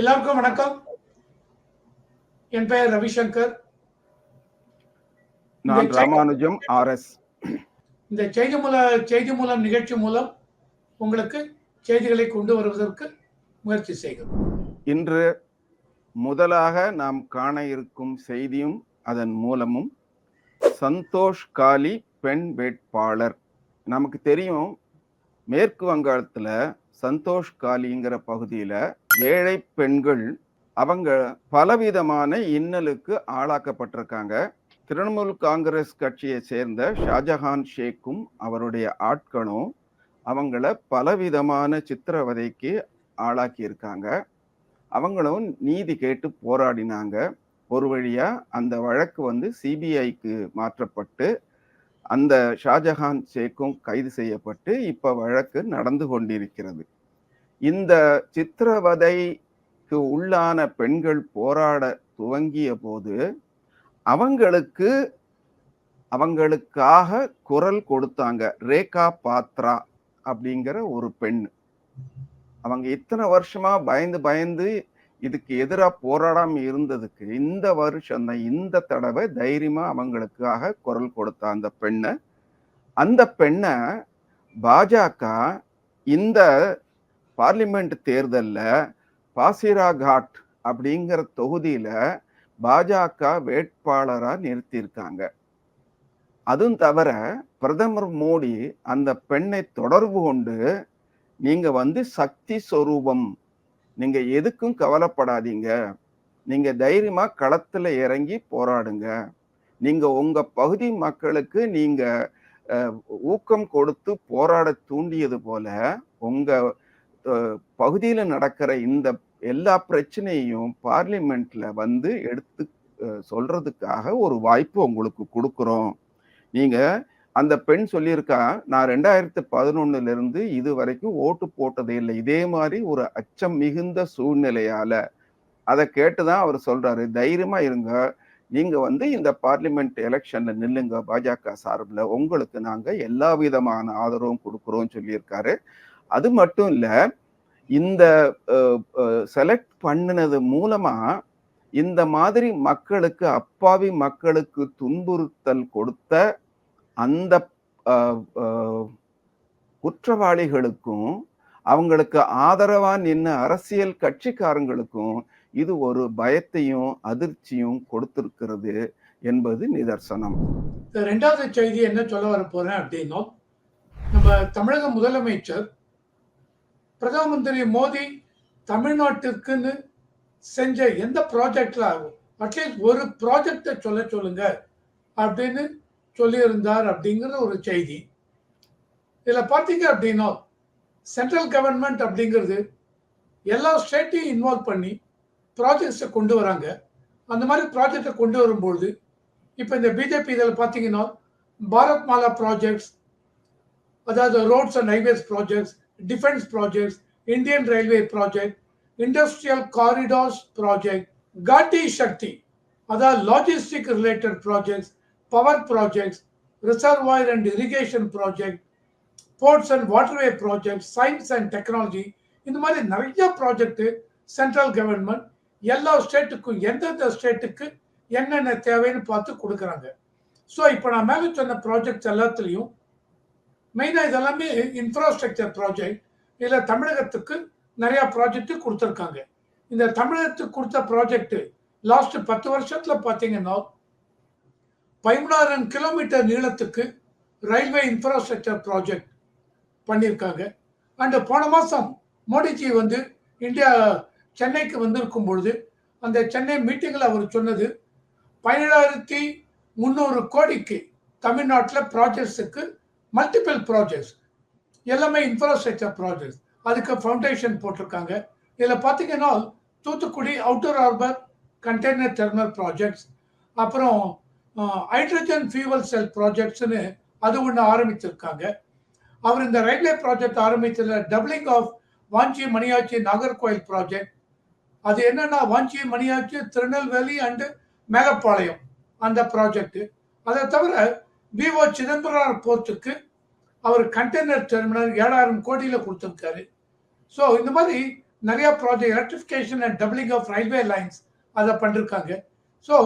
எல்லாருக்கும் வணக்கம். என் பெயர் ரவிசங்கர். நான் ராமானுஜம் ஆர்எஸ் இந்த செய்தி மூல செய்தி மூலம் நிகழ்ச்சி மூலம் உங்களுக்கு செய்திகளை கொண்டு வருவதற்கு முயற்சி செய்கிறோம். இன்று முதலாக நாம் காண இருக்கும் செய்தியும் அதன் மூலமும் சந்தோஷ் காலி பெண் வேட்பாளர். நமக்கு தெரியும் மேற்கு வங்காளத்துல சந்தோஷ் காலிங்கிற பகுதியில் ஏழை பெண்கள் அவங்க பலவிதமான இன்னலுக்கு ஆளாக்கப்பட்டிருக்காங்க. திரிணாமுல் காங்கிரஸ் கட்சியை சேர்ந்த ஷாஜஹான் ஷேக்கும் அவருடைய ஆட்களும் அவங்கள பலவிதமான சித்திரவதைக்கு ஆளாக்கியிருக்காங்க. அவங்களும் நீதி கேட்டு போராடினாங்க. ஒரு வழியாக அந்த வழக்கு வந்து சிபிஐக்கு மாற்றப்பட்டு அந்த ஷாஜஹான் ஷேக்கும் கைது செய்யப்பட்டு இப்போ வழக்கு நடந்து கொண்டிருக்கிறது. இந்த சித்திரவதைக்கு உள்ளான பெண்கள் போராட துவங்கிய போது அவங்களுக்கு அவங்களுக்காக குரல் கொடுத்தாங்க ரேகா பாத்ரா அப்படிங்கிற ஒரு பெண். அவங்க இத்தனை வருஷமா பயந்து பயந்து இதுக்கு எதிராக போராடாம இருந்ததுக்கு இந்த வருஷம் தான் இந்த தடவை தைரியமா அவங்களுக்காக குரல் கொடுத்த அந்த பெண்ணை. அந்த பெண்ணை பாஜக இந்த பார்லிமெண்ட் தேர்தலில் பாசிரா காட் அப்படிங்கிற தொகுதியில் பாஜக வேட்பாளராக நிறுத்தியிருக்காங்க. அதுவும் தவிர பிரதமர் மோடி அந்த பெண்ணை தொடர்பு கொண்டு நீங்கள் வந்து சக்தி சொரூபம் நீங்கள் எதுக்கும் கவலைப்படாதீங்க. நீங்கள் தைரியமாக களத்தில் இறங்கி போராடுங்க. நீங்கள் உங்கள் பகுதி மக்களுக்கு நீங்கள் ஊக்கம் கொடுத்து போராட தூண்டியது போல உங்கள் பகுதியில் நடக்கிற இந்த எல்லா பிரச்சனையும் பார்லிமெண்ட்ல வந்து எடுத்து சொல்றதுக்காக ஒரு வாய்ப்பு உங்களுக்கு கொடுக்குறோம். நீங்க அந்த பெண் சொல்லியிருக்கா நான் ரெண்டாயிரத்தி பதினொன்னுல இருந்து இது வரைக்கும் ஓட்டு போட்டதே இல்லை. இதே மாதிரி ஒரு அச்சம் மிகுந்த சூழ்நிலையால. அதை கேட்டுதான் அவர் சொல்றாரு. தைரியமா இருங்க. நீங்க வந்து இந்த பார்லிமெண்ட் எலெக்ஷன்ல நில்லுங்க. பாஜக சார்பில் உங்களுக்கு நாங்க எல்லா விதமான ஆதரவும் கொடுக்குறோம் சொல்லியிருக்காரு. அது மட்டும் இல்லை இந்த செலக்ட் பண்ணினது மூலமா இந்த மாதிரி மக்களுக்கு அப்பாவி மக்களுக்கு துன்புறுத்தல் கொடுத்த அந்த குற்றவாளிகளுக்கும் அவங்களுக்கு ஆதரவா நின்ன அரசியல் கட்சிக்காரங்களுக்கும் இது ஒரு பயத்தையும் அதிர்ச்சியும் கொடுத்திருக்கிறது என்பது நிதர்சனம். ரெண்டாவது செய்தி என்ன சொல்ல வர போறேன் அப்படின்னா நம்ம தமிழக முதலமைச்சர் பிரதம மந்திரி மோடி தமிழ்நாட்டிற்குன்னு செஞ்ச எந்த ப்ராஜெக்டில் ஆகும்? அட்லீஸ்ட் ஒரு ப்ராஜெக்டை சொல்ல சொல்லுங்க அப்படின்னு சொல்லியிருந்தார் அப்படிங்கிற ஒரு செய்தி. இதில் பார்த்தீங்க அப்படின்னா சென்ட்ரல் கவர்மெண்ட் அப்படிங்கிறது எல்லா ஸ்டேட்டையும் இன்வால்வ் பண்ணி ப்ராஜெக்ட்ஸை கொண்டு வராங்க. அந்த மாதிரி ப்ராஜெக்டை கொண்டு வரும்பொழுது இப்போ இந்த பிஜேபி இதில் பார்த்தீங்கன்னா பாரத் மாலா ப்ராஜெக்ட்ஸ் அதாவது roads and highways projects defence projects Indian railway project industrial corridors project Gati Shakti அதாவது logistic related projects power projects reservoir and irrigation project ports and waterway project science and technology இந்த மாதிரி நிறைய project central government எல்லா ஸ்டேட்டுக்கும் எந்தெந்த ஸ்டேட்டுக்கு என்னென்ன தேவைன்னு பார்த்து கொடுக்குறாங்க. ஸோ இப்போ நான் மேலே சொன்ன ப்ராஜெக்ட்ஸ் எல்லாத்துலேயும் மெயினாக இதெல்லாமே இன்ஃப்ராஸ்ட்ரக்சர் ப்ராஜெக்ட் இதில் தமிழகத்துக்கு நிறையா ப்ராஜெக்ட்டு கொடுத்துருக்காங்க. இந்த தமிழகத்துக்கு கொடுத்த ப்ராஜெக்ட் லாஸ்ட் பத்து வருஷத்தில் பார்த்தீங்கன்னா பதிமூணாயிரம் கிலோமீட்டர் நீளத்துக்கு ரயில்வே இன்ஃப்ராஸ்ட்ரக்சர் ப்ராஜெக்ட் பண்ணியிருக்காங்க. அண்டு போன மாதம் மோடிஜி வந்து இந்தியா சென்னைக்கு வந்திருக்கும் பொழுது அந்த சென்னை மீட்டிங்கில் அவர் சொன்னது பதினேழாயிரத்தி முந்நூறு கோடிக்கு தமிழ்நாட்டில் ப்ராஜெக்ட்ஸுக்கு மல்டிபிள் ப்ராஜெக்ட்ஸ் எல்லாமே இன்ஃப்ராஸ்ட்ரக்சர் ப்ராஜெக்ட்ஸ் அதுக்கு ஃபவுண்டேஷன் போட்டிருக்காங்க. இதில் பார்த்தீங்கன்னா Thoothukudi outer harbour container terminal projects அப்புறம் ஹைட்ரஜன் ஃபியூவல் செல் ப்ராஜெக்ட்ஸ்னு அது ஒன்று ஆரம்பிச்சிருக்காங்க. அவர் இந்த railway project ஆரம்பித்ததுல doubling of Vanchi Maniyachi Nagercoil project அது என்னன்னா வாஞ்சி மணியாச்சி திருநெல்வேலி அண்டு மேலப்பாளையம் அந்த ப்ராஜெக்ட் அதை தவிர விஓ சிதம்பரம் போர்ட்டுக்கு அவர் கண்டெய்னர் டெர்மினல் ஏழாயிரம் கோடியில் கொடுத்துருக்காரு. ஸோ இந்த மாதிரி நிறைய project electrification and doubling of railway lines அதை பண்ணிருக்காங்க. ஸோ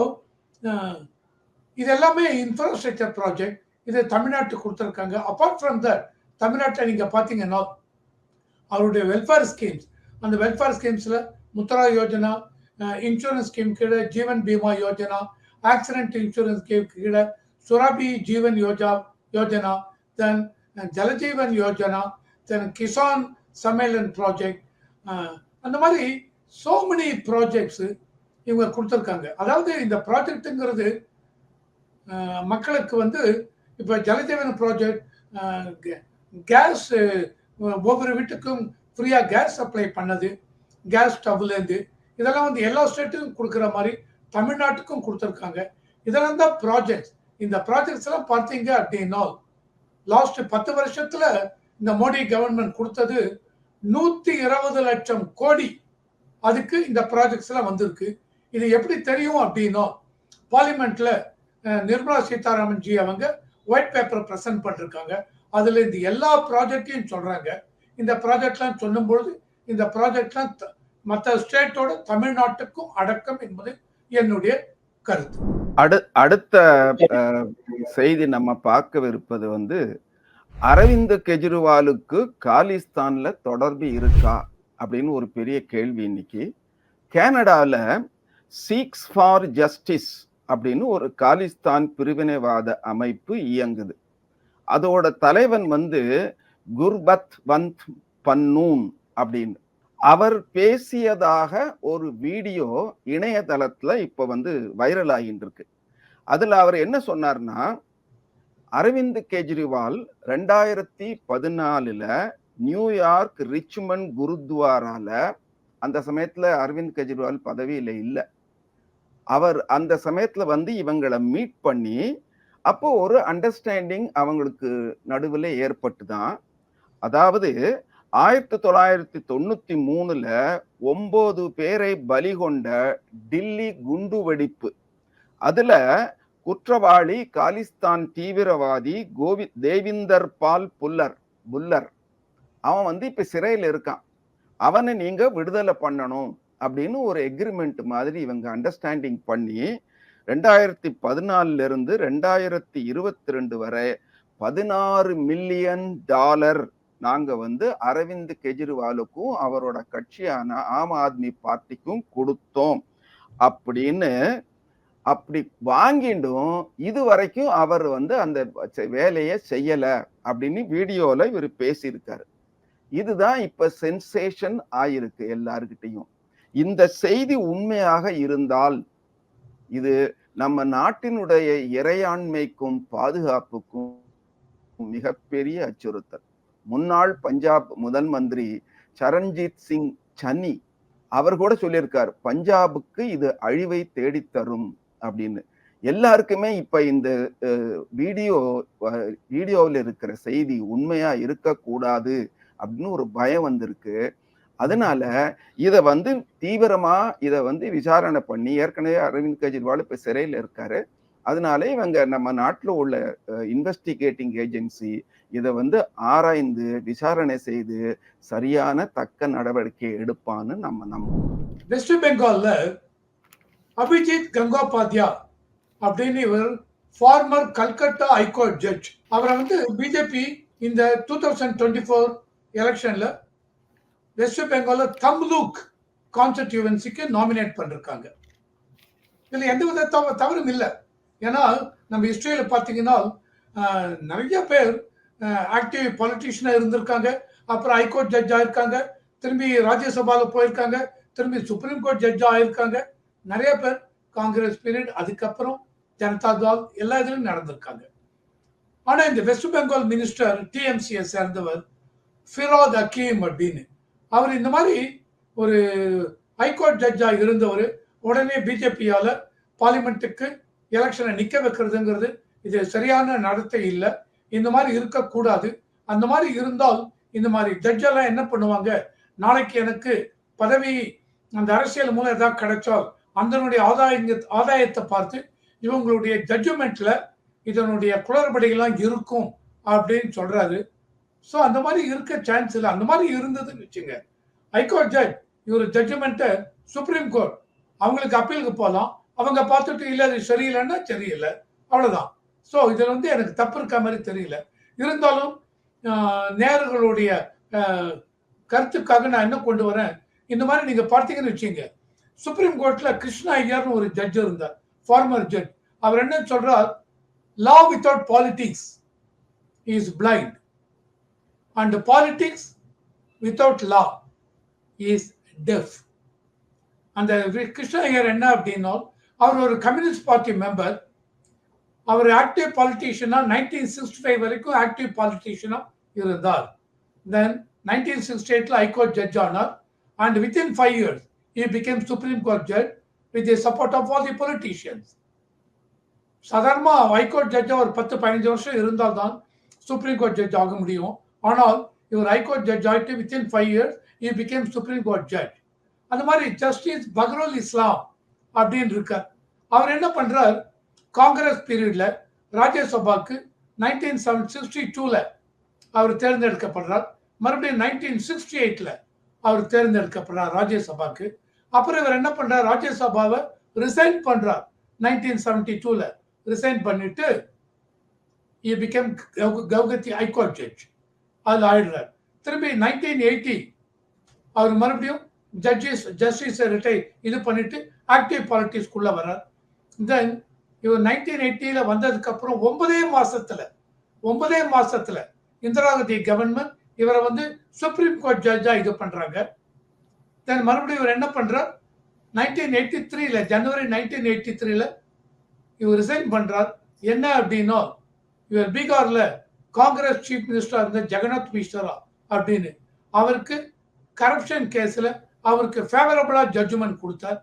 இது எல்லாமே இன்ஃப்ராஸ்ட்ரக்சர் ப்ராஜெக்ட் இது தமிழ்நாட்டுக்கு கொடுத்துருக்காங்க. அப்பார்ட் ஃப்ரம் தட் தமிழ்நாட்டில் நீங்கள் பார்த்தீங்கன்னா அவருடைய வெல்ஃபேர் ஸ்கீம்ஸ் அந்த வெல்ஃபேர் ஸ்கீம்ஸில் முத்ரா யோஜனா இன்சூரன்ஸ் ஸ்கீம் கீழே Jeevan Bima Yojana accident insurance scheme கீழே சுராபி Jeevan யோஜா Yojana then Jal Jeevan Yojana then Kisan Sammelan project அந்த மாதிரி சோ மெனி ப்ராஜெக்ட்ஸ் இவங்க கொடுத்துருக்காங்க. அதாவது இந்த ப்ராஜெக்ட்டுங்கிறது uh, மக்களுக்கு வந்து இப்போ ஜலஜீவன் ப்ராஜெக்ட் கேஸ் ஒவ்வொரு வீட்டுக்கும் ஃப்ரீயாக கேஸ் சப்ளை பண்ணது கேஸ் ஸ்டவ்லேருந்து இதெல்லாம் வந்து எல்லா ஸ்டேட்டுக்கும் கொடுக்குற மாதிரி தமிழ்நாட்டுக்கும் கொடுத்துருக்காங்க. இதெல்லாம் தான் ப்ராஜெக்ட்ஸ் இந்த ப்ராஜெக்ட்ஸ் எல்லாம் பார்த்தீங்க அப்படின்னா லாஸ்ட் பத்து வருஷத்துல இந்த மோடி கவர்மெண்ட் கொடுத்தது நூத்தி இருபது லட்சம் கோடி அதுக்கு இந்த ப்ராஜெக்ட்ஸ் எல்லாம் வந்திருக்கு. இது எப்படி தெரியும் அப்படின்னா பார்லிமெண்ட்ல நிர்மலா சீதாராமன் ஜி அவங்க ஒயிட் பேப்பர் பிரசன்ட் பண்ணிருக்காங்க. அதுல இந்த எல்லா ப்ராஜெக்டையும் சொல்றாங்க. இந்த ப்ராஜெக்ட்லாம் சொல்லும்பொழுது இந்த ப்ராஜெக்ட்லாம் மற்ற ஸ்டேட்டோட தமிழ்நாட்டுக்கும் அடக்கம் என்பது என்னுடைய கருத்து. அடு அடுத்த செய்தி நம்ம பார்க்கவிருப்பது வந்து அரவிந்த் கெஜ்ரிவாலுக்கு காலிஸ்தான்ல தொடர்பு இருக்கா? அப்படின்னு ஒரு பெரிய கேள்வி இன்னைக்கு. கனடாவில் சீக்ஸ் ஃபார் ஜஸ்டிஸ் அப்படின்னு ஒரு காலிஸ்தான் பிரிவினைவாத அமைப்பு இயங்குது. அதோட தலைவன் வந்து குர்பத் வந்த் பன்னூன் அப்படின்னு. அவர் பேசியதாக ஒரு வீடியோ இணையதளத்துல இப்ப வந்து வைரல் ஆகிட்டு இருக்கு அதுல அவர் என்ன சொன்னார்னா அரவிந்த் கெஜ்ரிவால் ரெண்டாயிரத்தி பதினாலுல நியூயார்க் ரிச்மண்ட் குருத்வாரால அந்த சமயத்துல அரவிந்த் கெஜ்ரிவால் பதவியில இல்லை. அவர் அந்த சமயத்துல வந்து இவங்களை மீட் பண்ணி அப்போ ஒரு அண்டர்ஸ்டாண்டிங் அவங்களுக்கு நடுவில் ஏற்பட்டு தான் அதாவது ஆயிரத்தி தொள்ளாயிரத்தி தொண்ணூத்தி மூணுல ஒன்பது பேரை பலி கொண்ட டில்லி குண்டு வெடிப்பு. அதுல குற்றவாளி காலிஸ்தான் தீவிரவாதி கோவி தேவிந்தர் பால் புல்லர் புல்லர். அவன் வந்து இப்ப சிறையில் இருக்கான். அவனை நீங்க விடுதலை பண்ணணும் அப்படின்னு ஒரு எக்ரிமெண்ட் மாதிரி இவங்க அண்டர்ஸ்டாண்டிங் பண்ணி ரெண்டாயிரத்தி பதினாலுல இருந்து ரெண்டாயிரத்தி இருபத்தி ரெண்டு வரை பதினாறு மில்லியன் டாலர் நாங்க வந்து அரவிந்த் கெஜ்ரிவாலுக்கும் அவரோட கட்சியான ஆம் ஆத்மி பார்ட்டிக்கும் கொடுத்தோம். அப்படின்னு அப்படி வாங்கிட்டும் இது வரைக்கும் அவர் வந்து அந்த வேலையை செய்யல அப்படின்னு வீடியோல இவர் பேசியிருக்காரு. இதுதான் இப்ப சென்சேஷன் ஆயிருக்கு எல்லாருக்கிட்டையும் இந்த செய்தி உண்மையாக இருந்தால் இது நம்ம நாட்டினுடைய இறையாண்மைக்கும் பாதுகாப்புக்கும் மிகப்பெரிய அச்சுறுத்தல். முன்னாள் பஞ்சாப் முதல் மந்திரி சரண்ஜித் சிங் சன்னி அவர் கூட சொல்லியிருக்கார் பஞ்சாபுக்கு இது அழிவை தேடித்தரும் அப்படின்னு. எல்லாருக்குமே இப்ப இந்த வீடியோ வீடியோவில் இருக்கிற செய்தி உண்மையா இருக்கக்கூடாது அப்படின்னு ஒரு பயம் வந்திருக்கு. அதனால இதை வந்து தீவிரமா இதை வந்து விசாரணை பண்ணி ஏற்கனவே அரவிந்த் கெஜ்ரிவால் இப்ப சிறையில் இருக்காரு. அதனால இவங்க நம்ம நாட்டில் உள்ள இன்வெஸ்டிகேட்டிங் ஏஜென்சி இதை வந்து ஆராய்ந்து விசாரணை செய்து சரியான தக்க நடவடிக்கை எடுப்பான்னு நம்ம நம்புவோம் வெஸ்ட் பெங்கால்ல அபிஜித் கங்கோபாத்யா அப்படின்னு இவர் ஃபார்மர் கல்கட்டா ஹைகோர்ட் ஜட்ஜ் அவரை வந்து பிஜேபி இந்த டூ தௌசண்ட் டுவெண்ட்டி ஃபோர் எலெக்ஷன்ல வெஸ்ட் பெங்கால்ல தம்லூக் கான்ஸ்டிடியூவன்சிக்கு நாமினேட் பண்ணிருக்காங்க. இதுல எந்த வித தவ தவறும் இல்லை. ஏன்னா நம்ம ஹிஸ்டரியில் பார்த்தீங்கன்னா நிறைய பேர் ஆக்டிவ் பொலிட்டிஷியனாக இருந்திருக்காங்க. அப்புறம் ஹைகோர்ட் ஜட்ஜ் ஆயிருக்காங்க. திரும்பி ராஜ்யசபாவில் போயிருக்காங்க. திரும்பி சுப்ரீம் கோர்ட் ஜட்ஜ் ஆயிருக்காங்க. நிறைய பேர் காங்கிரஸ் பீரியட் அதுக்கப்புறம் ஜனதா தள் எல்லா இதுலையும் நடந்திருக்காங்க. ஆனால் இந்த வெஸ்ட் பெங்கால் மினிஸ்டர் டிஎம்சியை சேர்ந்தவர் ஃபிரோத் அக்கீம் அப்படின்னு. அவர் இந்த மாதிரி ஒரு ஹைகோர்ட் ஜட்ஜாக இருந்தவர். உடனே பிஜேபியால் பார்லிமெண்ட்டுக்கு எலெக்ஷனை நிற்க வைக்கிறதுங்கிறது இது சரியான நடத்தை இல்லை. இந்த மாதிரி இருக்கக்கூடாது. அந்த மாதிரி இருந்தால் இந்த மாதிரி ஜட்ஜெல்லாம் என்ன பண்ணுவாங்க? நாளைக்கு எனக்கு பதவி அந்த அரசியல் மூலம் ஏதாவது கிடைச்சால் அதனுடைய ஆதாயங்க ஆதாயத்தை பார்த்து இவங்களுடைய ஜட்ஜ்மெண்ட்ல இதனுடைய குளறுபடிகள்லாம் இருக்கும் அப்படின்னு சொல்றாரு. ஸோ அந்த மாதிரி இருக்க சான்ஸ் இல்லை. அந்த மாதிரி இருந்ததுன்னு வச்சுங்க. ஹைகோர்ட் ஜட்ஜ் இவர் ஜட்ஜ்மெண்ட்டை சுப்ரீம் கோர்ட் அவங்களுக்கு அப்பீலுக்கு போகலாம் அவங்க பார்த்துட்டு இல்லை அது சரியில்லைன்னா சரியில்லை. அவ்வளோதான் ஸோ இதில் வந்து எனக்கு தப்பு இருக்க மாதிரி தெரியல. இருந்தாலும் நேர்களுடைய கருத்துக்காக நான் என்ன கொண்டு வரேன். இந்த மாதிரி நீங்கள் பார்த்தீங்கன்னு வச்சுங்க சுப்ரீம் கோர்ட்டில் கிருஷ்ணா ஐயர்னு ஒரு ஜட்ஜ் இருந்தார் ஃபார்மர் ஜட்ஜ் அவர் என்ன சொல்றார்? Law without politics is blind and politics without law is deaf அந்த கிருஷ்ண ஐயர் என்ன அப்படின்னா அவர் ஒரு கம்யூனிஸ்ட் பார்ட்டி மெம்பர். அவர் ஆக்டிவ் பாலிட்டிஷியனா நைன்டீன் சிக்ஸ்டி ஃபைவ் வரைக்கும் ஆக்டிவ் பாலிட்டிஷியனாக இருந்தார். தென் நைன்டீன் சிக்ஸ்டி எயிட்ல ஹைகோர்ட் ஜட்ஜ் ஆனார். And within five years he became supreme court judge with the support of all the politicians சாதாரணமாக ஹைகோர்ட் ஜட்ஜாக ஒரு பத்து பதினஞ்சு வருஷம் இருந்தால் தான் சுப்ரீம் கோர்ட் ஜட்ஜ் ஆக முடியும். ஆனால் இவர் ஹைகோர்ட் ஜட்ஜ் ஆகிட்டு within five years he became supreme court judge அந்த மாதிரி ஜஸ்டிஸ் பக்ரோல் இஸ்லாம் அப்படின்னு இருக்கார். அவர் என்ன பண்றார்? காங்கிரஸ் பீரியட்ல ராஜ்யசபாக்கு நைன்டீன் செவன் சிக்ஸ்டி டூல அவர் தேர்ந்தெடுக்கப்படுறார். மறுபடியும் நைன்டீன் சிக்ஸ்டி எயிட்ல அவர் தேர்ந்தெடுக்கப்படுறார் ராஜ்யசபாக்கு. அப்புறம் இவர் என்ன பண்றார்? ராஜ்யசபாவை ரிசைன் பண்றார். நைன்டீன் செவன்டி டூல ரிசைன் பண்ணிட்டு he became Guwahati high court judge அதில் ஆயிடுறார். திரும்பி நைன்டீன் எயிட்டி அவர் மறுபடியும் ஜட்ஜஸ் ஜஸ்டிஸ் ரிட்டை இது பண்ணிட்டு ஆக்டிவ் பாலிட்டிக்ஸ்குள்ள வர்றார். தென் இவர் நைன்டீன் எயிட்டியில் வந்ததுக்கு அப்புறம் ஒன்பதே மாசத்துல ஒன்பதே மாசத்துல இந்திரா காந்தி கவர்மெண்ட் இவரை வந்து சுப்ரீம் கோர்ட் ஜட்ஜா இது பண்றாங்க. தென் மறுபடியும் இவர் என்ன பண்றார்? நைன்டீன் எயிட்டி த்ரீல ஜனவரி நைன்டீன் எயிட்டி த்ரீல இவர் ரிசைன் பண்றார். என்ன அப்படின்னா இவர் பீகார்ல காங்கிரஸ் சீஃப் மினிஸ்டரா இருந்த ஜெகநாத் மிஸ்ரா அப்படின்னு அவருக்கு கரப்ஷன் கேஸ்ல அவருக்கு ஃபேவரபிளா ஜட்ஜ்மெண்ட் கொடுத்தார்.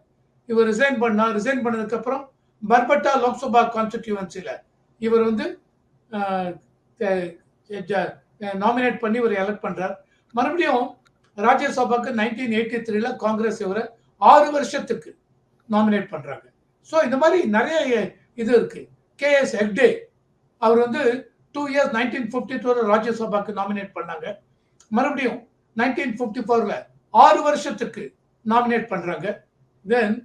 இவர் ரிசைன் பண்ணார் ரிசைன் பண்ணதுக்கப்புறம் பர்பட்டா லோக்சபா கான்ஸ்டிடியூவன்சியில் இவர் வந்து நாமினேட் பண்ணி இவர் எலெக்ட் பண்ணுறார் மறுபடியும் ராஜ்யசபாக்கு நைன்டீன் எயிட்டி த்ரீல காங்கிரஸ் இவரை ஆறு வருஷத்துக்கு நாமினேட் பண்ணுறாங்க ஸோ இந்த மாதிரி நிறைய இது இருக்குது கே எஸ் ஹெக்டே அவர் வந்து டூ இயர்ஸ் நைன்டீன் ஃபிஃப்டி டூவில் ராஜ்யசபாக்கு நாமினேட் பண்ணாங்க. மறுபடியும் நைன்டீன் ஃபிஃப்டி ஃபோரில் ஆறு வருஷத்துக்கு நாமினேட் பண்ணுறாங்க தென்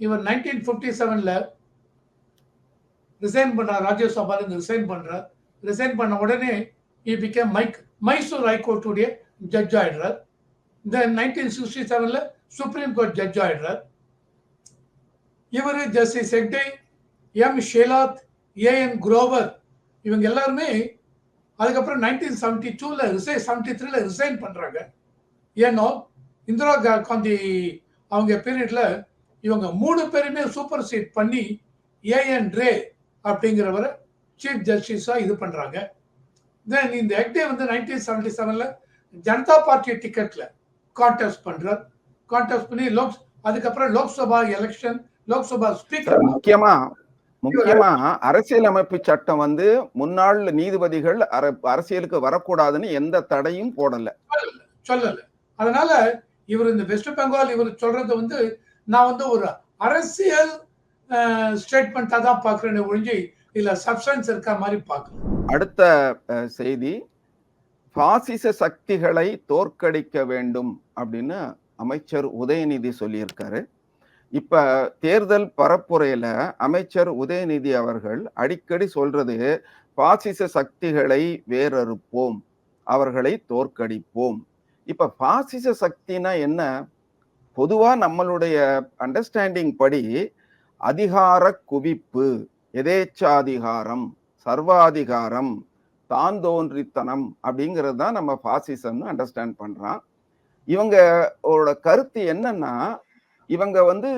இவர் நைன்டீன் ஃபிஃப்டி செவனில் ரிசைன் பண்ணுற ராஜ்யசபால இருந்து ரிசைன் பண்ணுறார் ரிசைன் பண்ண உடனே இ மைக் மைசூர் ஹைகோர்ட்டுடைய ஜட்ஜ் ஆயிடுறார். தென் நைன்டீன் சிக்ஸ்டி செவனில் சுப்ரீம் கோர்ட் ஜட்ஜ் ஆயிடுறார். இவர் justice Hegde M Shelat A N Grover இவங்க எல்லாருமே அதுக்கப்புறம் நைன்டீன் செவன்டி டூவில் ரிசைன் செவன்டி த்ரீல ரிசைன் பண்ணுறாங்க ஏன்னோ இந்திரா கா- காந்தி அவங்க பீரியட்ல இவங்க மூணு பேருமே சூப்பர் சீட் பண்ணி ஏஎன் ரே அப்படிங்கிறவரை சீஃப் ஜஸ்டிஸா இது பண்றாங்க. தென் இந்த ஹெக்டே வந்து நைன்டீன் செவன்டி செவன்ல ஜனதா பார்ட்டி டிக்கெட்ல கான்டெஸ்ட் பண்றார். கான்டெஸ்ட் பண்ணி லோக் அதுக்கப்புறம் லோக்சபா எலெக்ஷன் லோக்சபா ஸ்பீக்கர் முக்கியமா முக்கியமா அரசியலமைப்பு சட்டம் வந்து முன்னாள் நீதிபதிகள் அர- அரசியலுக்கு வரக்கூடாதுன்னு எந்த தடையும் போடல. சொல்லல அதனால இவர் இந்த வெஸ்ட் பெங்கால் இவர் சொல்றது வந்து நான் வந்து ஒரு அரசியல் ஸ்டேட்மெண்ட்டாக தான் பார்க்குறேன்னு ஒழிஞ்சு இதில் சப்ஸ்டன்ஸ் இருக்க மாதிரி பார்க்கல அடுத்த செய்தி. பாசிச சக்திகளை தோற்கடிக்க வேண்டும் அப்படின்னு அமைச்சர் உதயநிதி சொல்லியிருக்காரு. இப்ப தேர்தல் பரப்புரையில அமைச்சர் உதயநிதி அவர்கள் அடிக்கடி சொல்றது பாசிச சக்திகளை வேறறுப்போம் அவர்களை தோற்கடிப்போம். இப்ப பாசிச சக்தினா என்ன? பொதுவாக நம்மளுடைய அண்டர்ஸ்டாண்டிங் படி அதிகார குவிப்பு எதேச்சாதிகாரம் சர்வாதிகாரம் தான் தோன்றித்தனம் அப்படிங்கிறது தான் நம்ம பாசிசம்னு அண்டர்ஸ்டாண்ட் பண்ணுறான் இவங்களோட கருத்து என்னன்னா இவங்க வந்து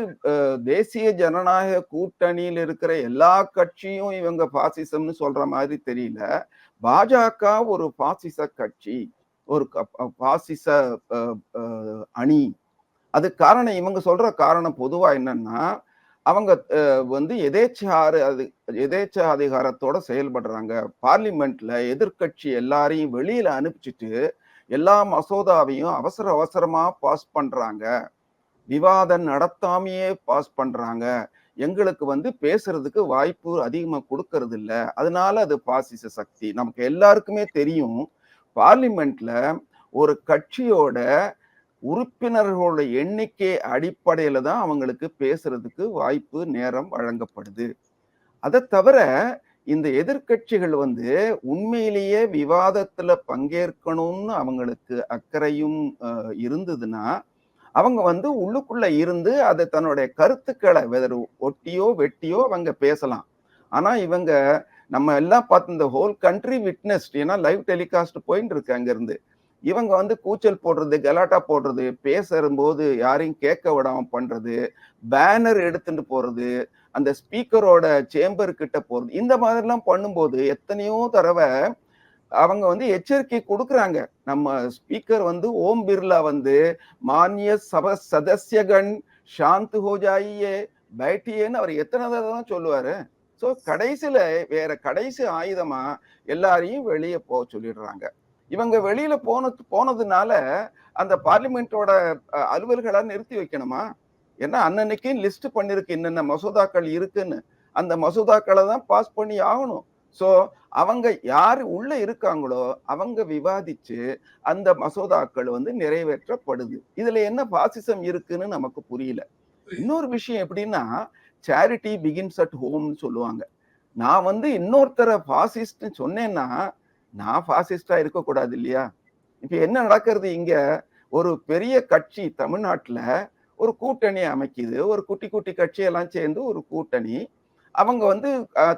தேசிய ஜனநாயக கூட்டணியில் இருக்கிற எல்லா கட்சியும் இவங்க பாசிசம்னு சொல்ற மாதிரி தெரியல. பாஜக ஒரு பாசிச கட்சி ஒரு க- பாசிச அணி. அது காரணம் இவங்க சொல்ற காரணம் பொதுவா என்னன்னா அவங்க வந்து எதேச்சாரு அது எதேச்ச அதிகாரத்தோட செயல்படுறாங்க. பார்லிமெண்ட்ல எதிர்க்கட்சி எல்லாரையும் வெளியில அனுப்பிச்சிட்டு எல்லா மசோதாவையும் அவசர அவசரமா பாஸ் பண்றாங்க. விவாதம் நடத்தாமையே பாஸ் பண்றாங்க. எங்களுக்கு வந்து பேசுறதுக்கு வாய்ப்பு அதிகமாக கொடுக்கறது இல்லை அதனால அது பாசிச சக்தி. நமக்கு எல்லாருக்குமே தெரியும் பார்லிமெண்ட்ல ஒரு கட்சியோட உறுப்பினர்களோட எண்ணிக்கை அடிப்படையில தான் அவங்களுக்கு பேசுறதுக்கு வாய்ப்பு நேரம் வழங்கப்படுது. அதை தவிர இந்த எதிர்க்கட்சிகள் வந்து உண்மையிலேயே விவாதத்துல பங்கேற்கணும்னு அவங்களுக்கு அக்கறையும் இருந்ததுன்னா அவங்க வந்து உள்ளுக்குள்ள இருந்து அதை தன்னுடைய கருத்துக்களை வெதர் ஒட்டியோ வெட்டியோ அவங்க பேசலாம். ஆனா இவங்க நம்ம எல்லாம் பார்த்து இந்த ஹோல் கண்ட்ரி விட்னஸ்ட் ஏன்னா லைவ் டெலிகாஸ்ட் போயின்னு இருக்கு அங்கிருந்து. இவங்க வந்து கூச்சல் போடுறது கலாட்டா போடுறது பேசும்போது யாரையும் கேட்க விடாம பண்றது பேனர் எடுத்துட்டு போறது அந்த ஸ்பீக்கரோட சேம்பர் கிட்ட போறது இந்த மாதிரிலாம் பண்ணும்போது எத்தனையோ தடவை அவங்க வந்து எச்சரிக்கை கொடுக்குறாங்க. நம்ம ஸ்பீக்கர் வந்து ஓம் பிர்லா வந்து மானிய சப சதஸ்யகன் சாந்து ஹோஜாயியே பைட்டியேன்னு அவர் எத்தனை தடவை தான் சொல்லுவாரு? ஸோ கடைசியில் வேற கடைசி ஆயுதமா எல்லாரையும் வெளியே போக சொல்லிடுறாங்க. இவங்க வெளியில போன போனதுனால அந்த பார்லிமெண்டோட அலுவல்களை நிறுத்தி வைக்கணுமா? ஏன்னா அன்னன்னைக்கு லிஸ்ட் பண்ணிருக்கு என்னென்ன மசோதாக்கள் இருக்குன்னு. அந்த மசோதாக்களை தான் பாஸ் பண்ணி ஆகணும். ஸோ அவங்க யார் உள்ள இருக்காங்களோ அவங்க விவாதிச்சு அந்த மசோதாக்கள் வந்து நிறைவேற்றப்படுது. இதுல என்ன பாசிசம் இருக்குன்னு நமக்கு புரியல. இன்னொரு விஷயம் எப்படின்னா சேரிட்டி பிகின்ஸ் அட் ஹோம்னு சொல்லுவாங்க. நான் வந்து இன்னொருத்தரை பாசிஸ்ட்னு சொன்னேன்னா நான் ஃபாசிஸ்டா இருக்கக்கூடாது இல்லையா? இப்போ என்ன நடக்கிறது இங்க? ஒரு பெரிய கட்சி தமிழ்நாட்டில் ஒரு கூட்டணி அமைக்குது. ஒரு குட்டி குட்டி கட்சியெல்லாம் சேர்ந்து ஒரு கூட்டணி. அவங்க வந்து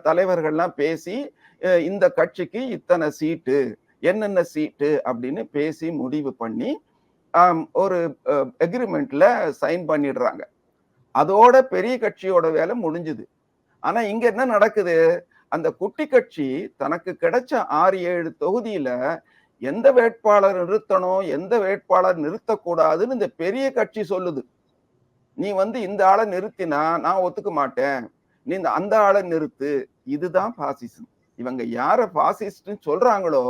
தலைவர்கள்லாம் பேசி இந்த கட்சிக்கு இத்தனை சீட்டு என்னென்ன சீட்டு அப்படின்னு பேசி முடிவு பண்ணி ஒரு எக்ரிமெண்ட்ல சைன் பண்ணிடுறாங்க. அதோட பெரிய கட்சியோட வேலை முடிஞ்சுது. ஆனா இங்க என்ன நடக்குது? அந்த குட்டி கட்சி தனக்கு கிடைச்ச ஆறு ஏழு தொகுதியில எந்த வேட்பாளர் நிறுத்தணும் எந்த வேட்பாளர் நிறுத்தக்கூடாதுன்னு இந்த பெரிய கட்சி சொல்லுது. நீ வந்து இந்த ஆளை நிறுத்தினா நான் ஒத்துக்க மாட்டேன். நீ இந்த அந்த ஆளை நிறுத்து. இதுதான் பாசிசம் இவங்க யார பாசிஸ்ட்னு சொல்றாங்களோ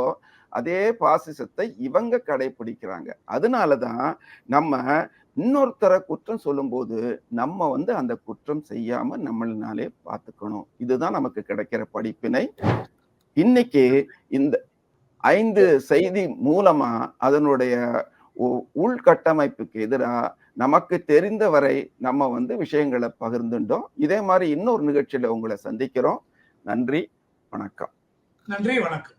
அதே பாசிசத்தை இவங்க கடைபிடிக்கிறாங்க அதனால தான் நம்ம இன்னொருத்தரை குற்றம் சொல்லும்போது நம்ம வந்து அந்த குற்றம் செய்யாம நம்மளாலே பார்த்துக்கணும். இதுதான் நமக்கு கிடைக்கிற படிப்பினை. இன்னைக்கு இந்த ஐந்து செய்தி மூலமா அதனுடைய உ- உள்கட்டமைப்புக்கு எதிராக நமக்கு தெரிந்தவரை நம்ம வந்து விஷயங்களை பகிர்ந்துட்டோம். இதே மாதிரி இன்னொரு நிகழ்ச்சியில உங்களை சந்திக்கிறோம். நன்றி வணக்கம். நன்றி வணக்கம்.